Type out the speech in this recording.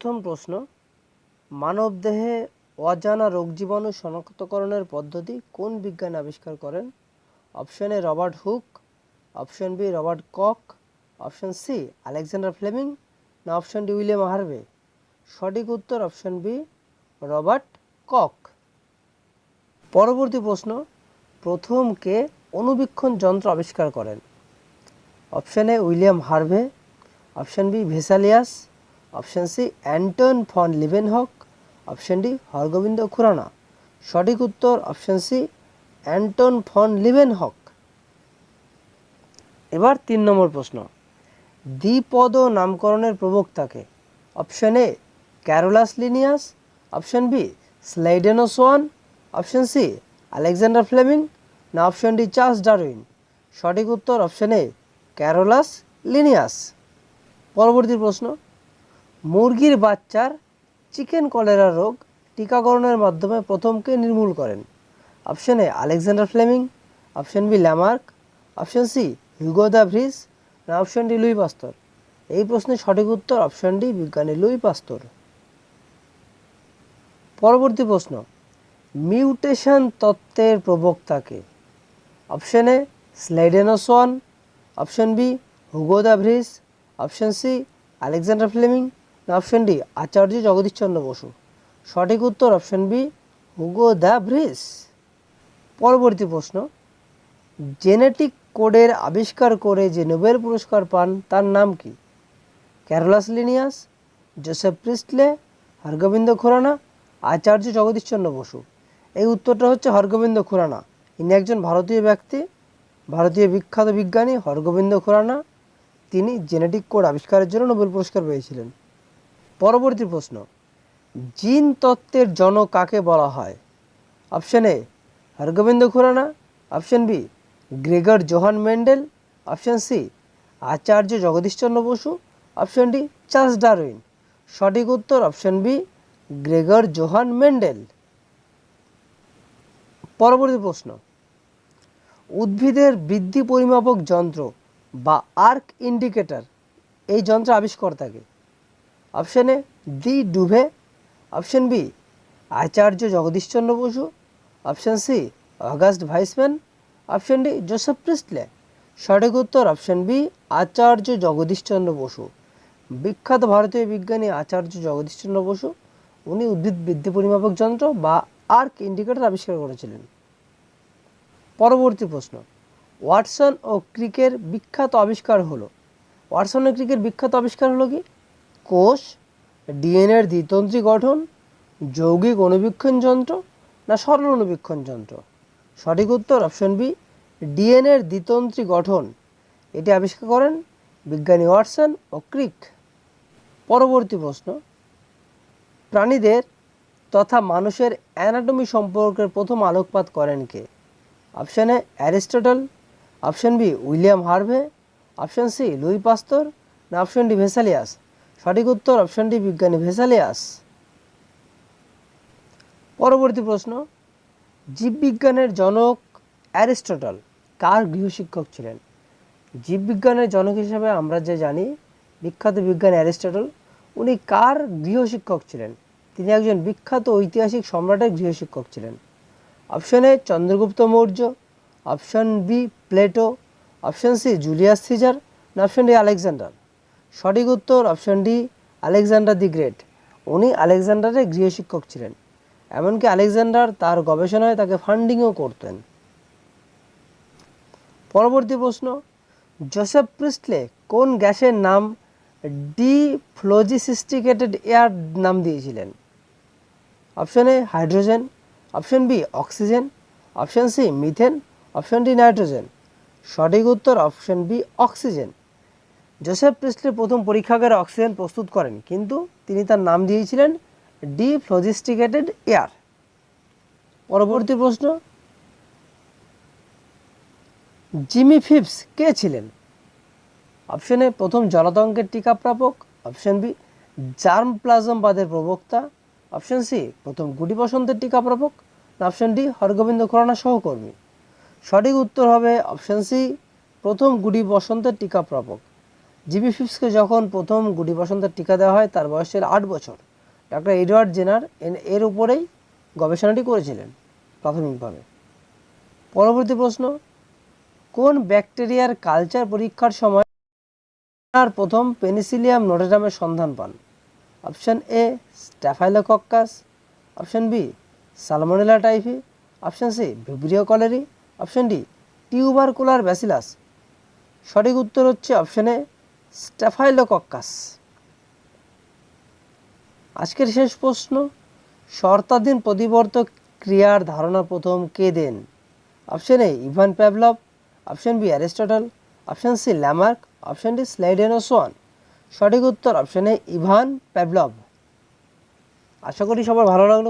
প্রথম প্রশ্ন মানবদেহে অজানা রোগ জীবাণু শনাক্তকরণের পদ্ধতি কোন বিজ্ঞানী আবিষ্কার করেন? Option A Robert Hooke, option B Robert Koch, option C Alexander Fleming, না অপশন ডি উইলিয়াম হার্ভে? সঠিক উত্তর অপশন বি রবার্ট কক। পরবর্তী প্রশ্ন, প্রথম কে অনুবীক্ষণ যন্ত্র আবিষ্কার করেন? Option A William Harvey, option B Vesalius option C, Anton van Leeuwenhoek. Option D, Hargobind Khorana. সঠিক উত্তর option C, Anton van Leeuwenhoek. এবার তিন নম্বর প্রশ্ন। দ্বিপদ নামকরণের প্রবক্তাকে option A, Carolus Linnaeus. Option B স্লাইডেনোসোয়ান option C, Alexander Fleming. না, option D, Charles Darwin. সঠিক উত্তর অপশন এ, ক্যারোলাস লিনিয়াস। পরবর্তী প্রশ্ন। মুরগির বাচ্চার চিকেন কলেরা রোগ টিকাকরণের মাধ্যমে প্রথমকে নির্মূল করেন। Option A, Alexander Fleming, option B, Lamarck, option C, Hugo de Vries না অপশন ডি, লুই পাস্তর। এই প্রশ্নের সঠিক উত্তর অপশন ডি, বিজ্ঞানী লুই পাস্তর। পরবর্তী প্রশ্ন, মিউটেশন তত্ত্বের প্রবক্তাকে। Option A স্লাইডেনোসন option B, Hugo de Vries option C, Alexander Fleming option D, Acharya Jagadish Chandra Bose. সঠিক উত্তর option B Hugo de Vries পরবর্তী প্রশ্ন, জেনেটিক কোডের আবিষ্কার করে যে নোবেল পুরস্কার পান, তার নাম কি? Carolus Linnaeus, Joseph Priestley, Hargobind Khorana, Acharya Jagadish Chandra Bose. এই উত্তরটা হচ্ছে হরগোবিন্দ খুরানা। ইনি একজন ভারতীয় ব্যক্তি, ভারতীয় বিখ্যাত বিজ্ঞানী হরগোবিন্দ খুরানা। তিনি জেনেটিক কোড আবিষ্কারের জন্য নোবেল পুরস্কার পেয়েছিলেন। পরবর্তী প্রশ্ন, জিন তত্ত্বের জনক কাকে বলা হয়? Option A Hargobind Khorana. Option B Gregor Johann Mendel. Option C Acharya Jagadish Chandra Bose. Option D Charles Darwin. সঠিক উত্তর option B Gregor Johann Mendel. পরবর্তী প্রশ্ন, উদ্ভিদের বৃদ্ধি পরিমাপক যন্ত্র বা আর্ক ইন্ডিকেটর, এই যন্ত্র আবিষ্কর্তাকে option A de Duve option B Acharya Jagadish Chandra Bose option C August Weismann option D Joseph Priestley সঠিক উত্তর অপশন বি আচার্য জগদীশচন্দ্র বসু বিখ্যাত ভারতীয় বিজ্ঞানী আচার্য জগদীশচন্দ্র বসু উনি উদ্ভিদ বৃদ্ধি পরিমাপক যন্ত্র বা আর্ক ইন্ডিকেটর আবিষ্কার করেছিলেন পরবর্তী প্রশ্ন ওয়াটসন ও ক্রিকের বিখ্যাত আবিষ্কার হলো ওয়াটসন ও ক্রিকের বিখ্যাত আবিষ্কার হলো কি কোষ, ডিএনএর দ্বিতন্ত্রী গঠন, যৌগিক অনুবীক্ষণ যন্ত্র না সরল অনুবীক্ষণ যন্ত্র? সঠিক উত্তর অপশন বি, ডিএনএর দ্বিতন্ত্রী গঠন। এটি আবিষ্কার করেন বিজ্ঞানী ওয়াটসন ও ক্রিক। পরবর্তী প্রশ্ন, প্রাণীদের তথা মানুষের অ্যানাটমি সম্পর্কের প্রথম আলোকপাত করেন কে? Option A, Aristotle, option B, William Harvey, option C, Louis Pasteur, না অপশন ডি, ভেসালিয়াস? সঠিক উত্তর অপশন ডি বিজ্ঞানী ভেসালিয়াস। পরবর্তী প্রশ্ন, জীববিজ্ঞানের জনক অ্যারিস্টটল কার গৃহশিক্ষক ছিলেন? জীববিজ্ঞানের জনক হিসেবে আমরা যে জানি, বিখ্যাত বিজ্ঞানী অ্যারিস্টটল, উনি কার গৃহশিক্ষক ছিলেন? তিনি একজন বিখ্যাত ঐতিহাসিক সম্রাটের গৃহশিক্ষক ছিলেন। Option A Chandragupta Maurya option B Plato option C Julius Caesar, না অপশন ডি আলেকজান্ডার। সঠিক উত্তর option D Alexander the great. উনি আলেকজান্ডারের গৃহশিক্ষক ছিলেন, এমনকি আলেকজান্ডার তার গবেষণায় তাকে ফান্ডিংও করতেন। পরবর্তী প্রশ্ন, জোসেফ প্রিস্টলে কোন গ্যাসের নাম ডি ফ্লোজিসিস্টিকেটেড এয়ার নাম দিয়েছিলেন? Option A hydrogen option B oxygen option C methane option D nitrogen. সঠিক উত্তর option B oxygen. Joseph Priestley প্রথম পরীক্ষাগারে অক্সিজেন প্রস্তুত করেন, কিন্তু তিনি তার নাম দিয়েছিলেন ডি ফ্লোজিস্টিকেটেড এয়ার পরবর্তী প্রশ্ন জিমি ফিপস কে ছিলেন? অপশন এ প্রথম জলাতঙ্কের টিকা প্রাপক অপশন বি জার্ম প্লাজমবাদের প্রবক্তা। অপশন সি প্রথম গুটি বসন্তের টিকা প্রাপক অপশন ডি হরগোবিন্দ খুরানা সহকর্মী। সঠিক উত্তর হবে অপশন সি প্রথম গুটি বসন্তের টিকা প্রাপক জিবি ফিপসকে যখন প্রথম গুটি বসন্তের টিকা দেওয়া হয়, তার বয়স ছিল আট বছর। ডাক্তার এডওয়ার্ড জেনার এর উপরেই গবেষণাটি করেছিলেন প্রাথমিকভাবে। পরবর্তী প্রশ্ন, কোন ব্যাকটেরিয়ার কালচার পরীক্ষার সময় প্রথম পেনিসিলিয়াম নোটেরামের সন্ধান পান? Option A, Staphylococcus. Option B, Salmonella typhi. Option C, Vibrio cholerae. Option D tuber tubercular bacillus. সঠিক উত্তর হচ্ছে অপশন স্ট্যাফাইলোকক্কাস আজকের শেষ প্রশ্ন, শর্তাধীন প্রতিবর্তক ক্রিয়ার ধারণা প্রথম কে দেন? Option A Ivan Pavlov. Option B Aristotle. Option C Lamarck. Option D Schleiden ও সঠিক উত্তর অপশন এ ইভান প্যাভলভ। আশা করি সবার ভালো লাগল।